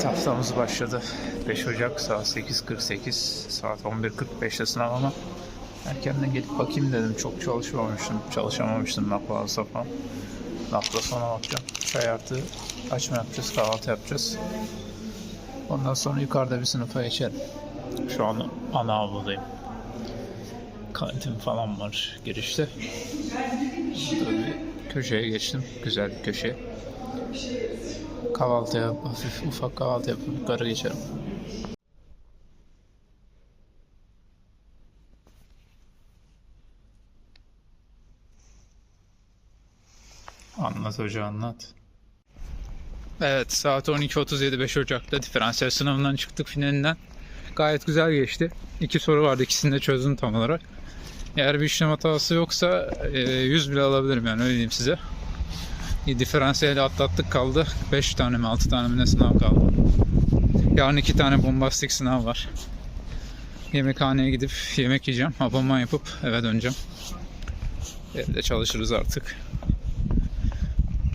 Evet haftamız başladı. 5 Ocak saat 8.48 saat 11.45'te sınav ama erkenden gelip bakayım dedim. Çok çalışmamıştım. Çalışamamıştım nakla falan. Nakla sonra bakacağım. Çay artı açma yapacağız. Kahvaltı yapacağız. Ondan sonra yukarıda bir sınıfa geçerim. Şu an ana avludayım. Kantin falan var girişte. Burada bir köşeye geçtim. Güzel bir köşe. Kahvaltı yap, hafif ufak kahvaltı yapıp yukarı geçerim. Anlat hoca anlat. Evet saat 12.37 5 Ocak'ta diferansiyel sınavından çıktık finalinden. Gayet güzel geçti. İki soru vardı ikisini de çözdüm tam olarak. Eğer bir işlem hatası yoksa e, 100 bile alabilirim yani öyle diyeyim size. Diferansiyeli atlattık kaldı. 5 tane mi 6 tane mi ne sınav kaldı. Yarın 2 tane bombastik sınav var. Yemekhaneye gidip yemek yiyeceğim. Abonman yapıp eve döneceğim. Evde çalışırız artık.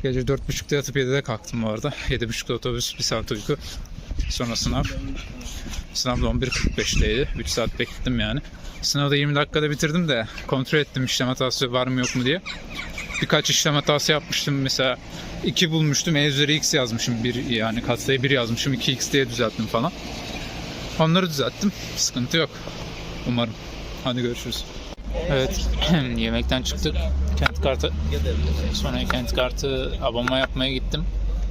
Gece 4.30'da yatıp 7'de kalktım bu arada. 7.30'da otobüs, 1 saat uyku. Sonra sınav. Sınav da 11.45'teydi. 3 saat bekledim yani. Sınavı da 20 dakikada bitirdim de kontrol ettim işlem hatası var mı yok mu diye. Birkaç işlem hatası yapmıştım. Mesela 2 bulmuştum. E üzeri x yazmışım. Bir, yani katsayı 1 yazmışım. 2x diye düzelttim falan. Onları düzelttim. Sıkıntı yok. Umarım. Hadi görüşürüz. Evet. yemekten çıktık. Kent kartı sonra kent kartı abonma yapmaya gittim.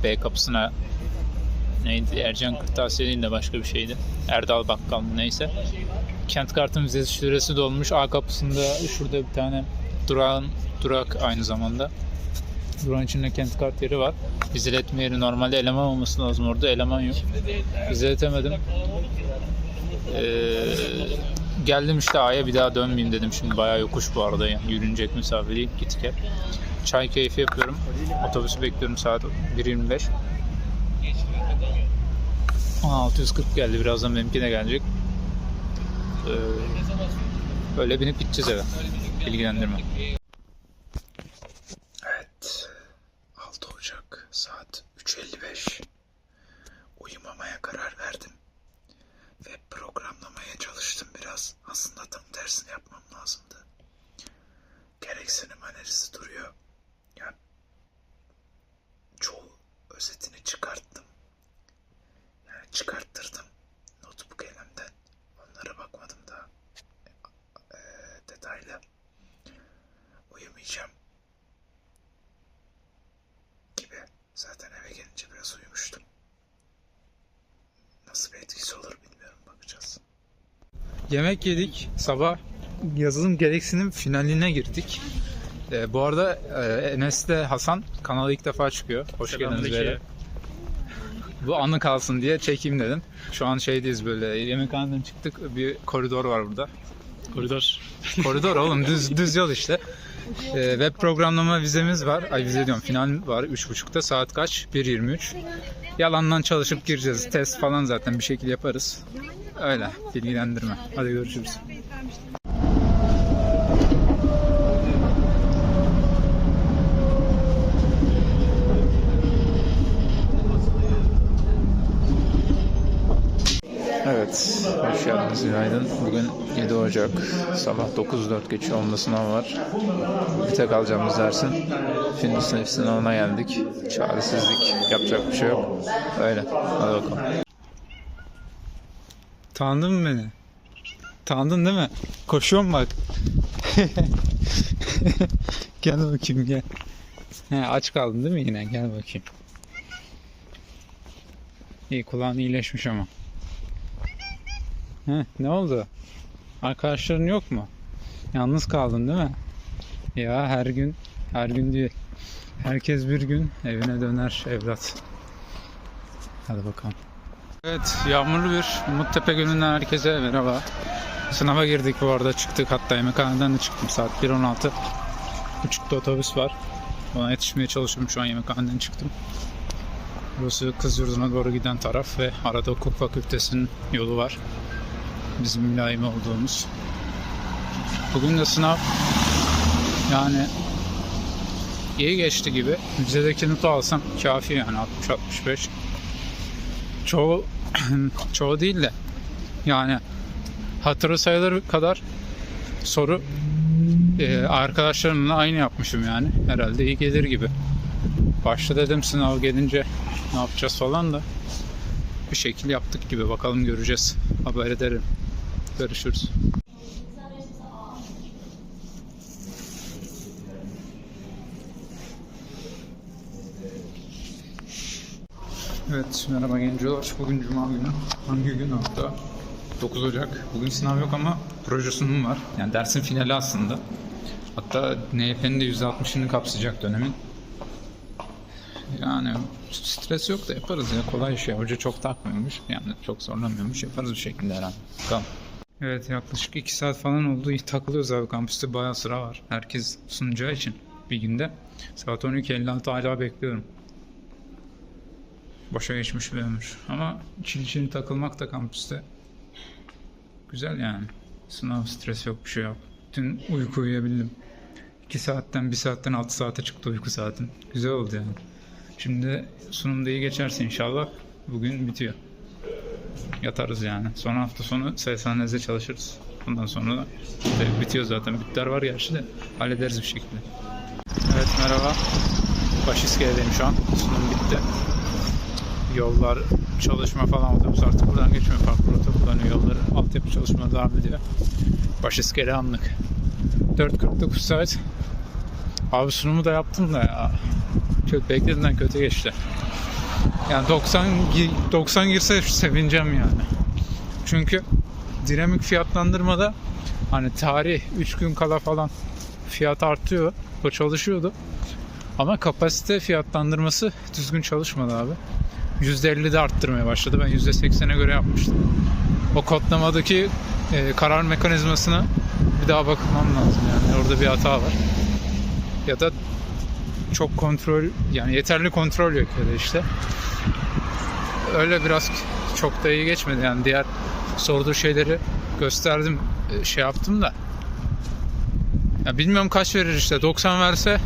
B kapısına neydi? Ercan Kırtasiye değil de başka bir şeydi. Erdal Bakkal mı neyse. Kent kartın vize süresi dolmuş. A kapısında şurada bir tane durağın durak aynı zamanda. Durağın içinde kent kart yeri var. Vizeletme yeri normalde eleman olması lazım orada. Eleman yok. Vizeletemedim. Ee, geldim işte A'ya bir daha dönmeyeyim dedim. Şimdi bayağı yokuş bu arada. Yani yürünecek mesafe değil. Git gel. Çay keyfi yapıyorum. Otobüsü bekliyorum saat 1.25. 640 geldi. Birazdan benimki de gelecek. Ee, böyle binip gideceğiz eve. Bilgilendirme. Evet. 6 Ocak saat 3.55. Uyumamaya karar verdim. Ve programlamaya çalıştım biraz. Aslında tam tersini yapmam lazımdı. Gereksinim analizi duruyor. Yani çoğu özetini çıkarttım. Yani çıkarttırdım. Notebook elimden. Onlara bakmadım daha. Ee, detaylı. Uyumayacağım. Gibi. Zaten eve gelince biraz uyumuştum. Nasıl bir etkisi olur bilmiyorum. Bakacağız. Yemek yedik. Sabah yazılım gereksinim finaline girdik. Ee, bu arada e, Enes de Hasan kanala ilk defa çıkıyor. Hoş geldiniz beyler. Bu anı kalsın diye çekeyim dedim. Şu an şeydeyiz böyle yemekhaneden çıktık. Bir koridor var burada. Koridor. Koridor oğlum düz düz yol işte. Ee, web programlama vizemiz var. Ay vize diyorum final var 3.30'da saat kaç? 1.23. Yalandan çalışıp gireceğiz. Test falan zaten bir şekilde yaparız. Öyle bilgilendirme. Hadi görüşürüz. Evet, hoş geldiniz günaydın. Bugün 7 Ocak, sabah 9.04 geçiyor, onda sınav var. Bir tek alacağımız dersin. Fin sınıf sınavına geldik. Çaresizlik, yapacak bir şey yok. Öyle, hadi bakalım. Tanıdın mı beni? Tanıdın değil mi? Koşuyorum bak. gel bakayım gel. He, aç kaldın değil mi yine? Gel bakayım. İyi kulağın iyileşmiş ama. Heh, ne oldu? Arkadaşların yok mu? Yalnız kaldın değil mi? Ya her gün, her gün değil. Herkes bir gün evine döner evlat. Hadi bakalım. Evet, yağmurlu bir Umuttepe gününden herkese merhaba. Sınava girdik bu arada çıktık hatta yemekhaneden de çıktım saat 1.16. Buçukta otobüs var. Ona yetişmeye çalışıyorum şu an yemekhaneden çıktım. Burası kız yurduna doğru giden taraf ve arada hukuk fakültesinin yolu var bizim mülayim olduğumuz. Bugün de sınav yani iyi geçti gibi. Vizedeki notu alsam kafi yani 60-65. çoğu çoğu değil de yani hatırı sayılır kadar soru e, arkadaşlarımla aynı yapmışım yani. Herhalde iyi gelir gibi. Başta dedim sınav gelince ne yapacağız falan da bir şekil yaptık gibi. Bakalım göreceğiz. Haber ederim. Görüşürüz. Evet, merhaba gencolar. Bugün Cuma günü. Hangi gün hafta? 9 Ocak. Bugün sınav yok ama proje sunum var. Yani dersin finali aslında. Hatta NYP'nin de %60'ını kapsayacak dönemin. Yani stres yok da yaparız ya. Kolay şey. Hoca çok takmıyormuş. Yani çok zorlamıyormuş. Yaparız bir şekilde herhalde. Bakalım. Evet yaklaşık 2 saat falan oldu. Takılıyoruz abi. Kampüste bayağı sıra var. Herkes sunacağı için bir günde. Saat 12.56 hala bekliyorum. Boşa geçmiş bir ömür. Ama çil çil takılmak da kampüste güzel yani. Sınav stres yok bir şey yok. Dün uyku uyuyabildim. 2 saatten 1 saatten 6 saate çıktı uyku saatim. Güzel oldu yani. Şimdi sunumda iyi geçerse inşallah bugün bitiyor. Yatarız yani. Son hafta sonu SSN'de çalışırız. Ondan sonra da bitiyor zaten. Bitler var gerçi de hallederiz bir şekilde. Evet merhaba. Başiskele'deyim şu an. Sunum bitti yollar çalışma falan otobüs artık buradan geçmiyor. Farklı rota kullanıyor yolları. Altyapı çalışmaları devam ediyor. Baş iskele anlık. 4.49 saat. Abi sunumu da yaptım da ya. Kötü, beklediğimden kötü geçti. Yani 90 gi- 90 girse sevineceğim yani. Çünkü dinamik fiyatlandırmada hani tarih 3 gün kala falan fiyat artıyor. O çalışıyordu. Ama kapasite fiyatlandırması düzgün çalışmadı abi. %50 de arttırmaya başladı. Ben %80'e göre yapmıştım. O kodlamadaki e, karar mekanizmasına bir daha bakmam lazım yani. Orada bir hata var. Ya da çok kontrol yani yeterli kontrol yok ya da işte. Öyle biraz çok da iyi geçmedi yani diğer sorduğu şeyleri gösterdim e, şey yaptım da ya bilmiyorum kaç verir işte 90 verse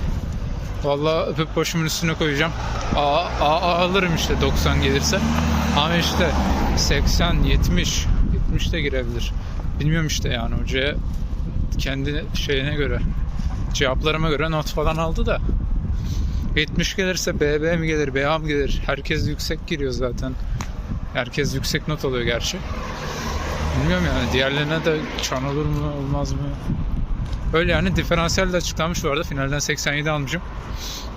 Vallahi öpüp başımın üstüne koyacağım. A, A, A alırım işte 90 gelirse. Ama işte 80, 70, 70 de girebilir. Bilmiyorum işte yani hocaya kendi şeyine göre cevaplarıma göre not falan aldı da 70 gelirse BB mi gelir, BA mı gelir? Herkes yüksek giriyor zaten. Herkes yüksek not alıyor gerçi. Bilmiyorum yani diğerlerine de çan olur mu olmaz mı? Öyle yani diferansiyel de açıklanmış bu arada. Finalden 87 almışım.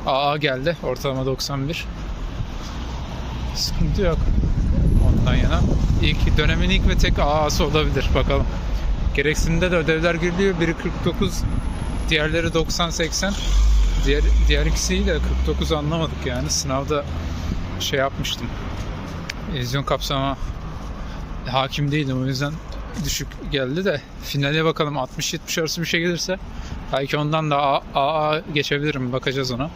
AA geldi. Ortalama 91. Sıkıntı yok. Ondan yana. İlk dönemin ilk ve tek AA'sı olabilir. Bakalım. Gereksinimde de ödevler giriliyor. Biri 49, diğerleri 90-80. Diğer, diğer ikisiyi de 49 anlamadık yani. Sınavda şey yapmıştım. Vizyon kapsama hakim değildim o yüzden düşük geldi de finale bakalım 60-70 arası bir şey gelirse belki ondan da AA geçebilirim bakacağız ona.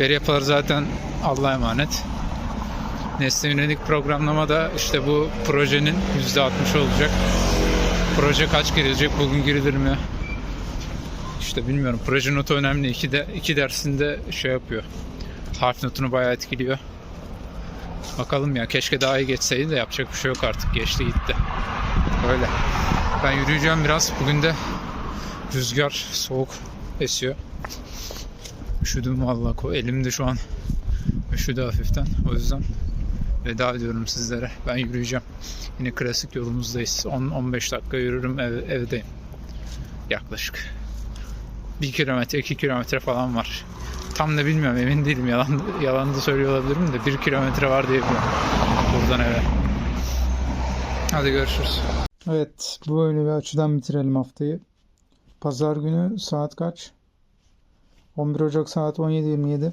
Veri yapıları zaten Allah'a emanet. Nesne yönelik programlama da işte bu projenin %60 olacak. Proje kaç girilecek bugün girilir mi? İşte bilmiyorum. Proje notu önemli. İki, de, iki dersinde şey yapıyor. Harf notunu bayağı etkiliyor. Bakalım ya keşke daha iyi geçseydi de yapacak bir şey yok artık. Geçti gitti. Öyle. Ben yürüyeceğim biraz. Bugün de rüzgar soğuk esiyor. Üşüdüm valla. Elim de şu an üşüdü hafiften. O yüzden veda ediyorum sizlere. Ben yürüyeceğim. Yine klasik yolumuzdayız. 10-15 dakika yürürüm ev, evdeyim. Yaklaşık. 1 kilometre, 2 kilometre falan var. Tam da bilmiyorum emin değilim yalan, yalan da söylüyor olabilirim de 1 kilometre var diye biliyorum. Buradan eve. Hadi görüşürüz. Evet, böyle bir açıdan bitirelim haftayı. Pazar günü saat kaç? 11 Ocak saat 17.27.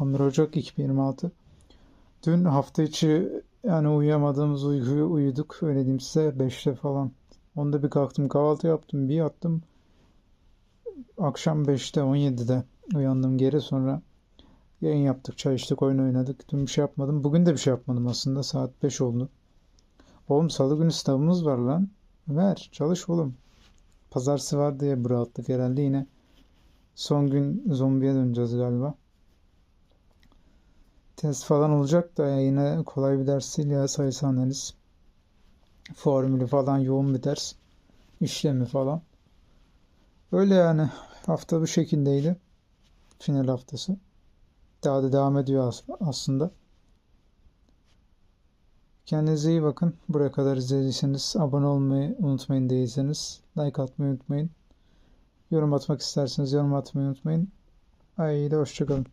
11 Ocak 2026. Dün hafta içi yani uyuyamadığımız uykuyu uyuduk. Öyle diyeyim size 5'te falan. Onda bir kalktım kahvaltı yaptım bir yattım. Akşam 5'te 17'de uyandım geri sonra yayın yaptık çay içtik oyun oynadık. Dün bir şey yapmadım. Bugün de bir şey yapmadım aslında saat 5 oldu. Oğlum salı günü sınavımız var lan. Ver çalış oğlum. Pazartesi var diye bıraktık herhalde yine. Son gün zombiye döneceğiz galiba. Test falan olacak da yine kolay bir ders değil ya sayısal analiz. Formülü falan yoğun bir ders. İşlemi falan. Öyle yani. Hafta bu şekildeydi. Final haftası. Daha da devam ediyor as- aslında. Kendinize iyi bakın. Buraya kadar izlediyseniz abone olmayı unutmayın değilseniz. Like atmayı unutmayın. Yorum atmak isterseniz yorum atmayı unutmayın. Haydi hoşçakalın.